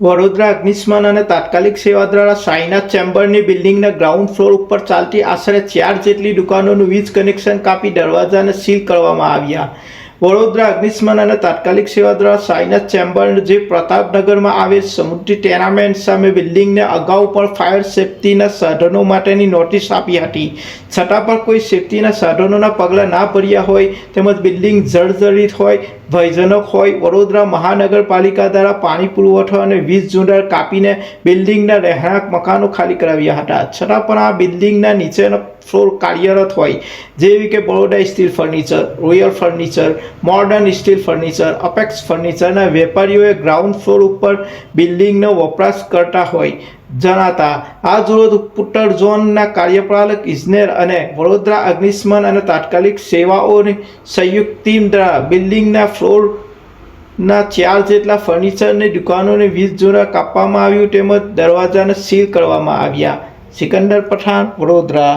વડોદરા અગ્નિશમન અને તાત્કાલિક સેવા દ્વારા સાઈનાથ ચેમ્બરની બિલ્ડિંગના ગ્રાઉન્ડ ફ્લોર ઉપર ચાલતી આશરે ચાર જેટલી દુકાનોનું વીજ કનેક્શન કાપી દરવાજાને સીલ કરવામાં આવ્યા. વડોદરા અગ્નિશમન અને તાત્કાલિક સેવા દ્વારા સાઈનાથ ચેમ્બર જે પ્રતાપનગરમાં આવેલ સમુદ્રી ટેનામેન્ટ સામે બિલ્ડિંગને અગાઉ પણ ફાયર સેફ્ટીના સાધનો માટેની નોટિસ આપી હતી. છતાં પણ કોઈ સેફટીના સાધનોના પગલાં ના ભર્યા હોય તેમજ બિલ્ડિંગ જર્જરિત હોય ભયજનક હોય. વડોદરા મહાનગરપાલિકા દ્વારા પાણી પુરવઠો અને વીજ જોડાણ કાપીને બિલ્ડિંગના રહેણાંક મકાનો ખાલી કરાવ્યા હતા. છતાં પણ આ બિલ્ડિંગના નીચેનો ફ્લોર કાર્યરત હોય. જેવી કે Baroda steel furniture, royal furniture, modern steel furniture, Apex ફર્નિચરના વેપારીઓએ ગ્રાઉન્ડ ફ્લોર ઉપર બિલ્ડિંગનો વપરાશ કરતા હોય. જણાતા, આ વિરોધ પુટ્ટર ઝોનના કાર્યપાલક ઇજનેર અને વડોદરા અગ્નિશમન અને તાત્કાલિક સેવાઓની સંયુક્ત ટીમ દ્વારા બિલ્ડિંગના ફ્લોર ના ચાર જેટલા ફર્નિચરની દુકાનોને વીજ જોડા કાપવામાં આવ્યું તેમજ દરવાજાને સીલ કરવામાં આવ્યા. સિકંદર પઠાણ, વડોદરા.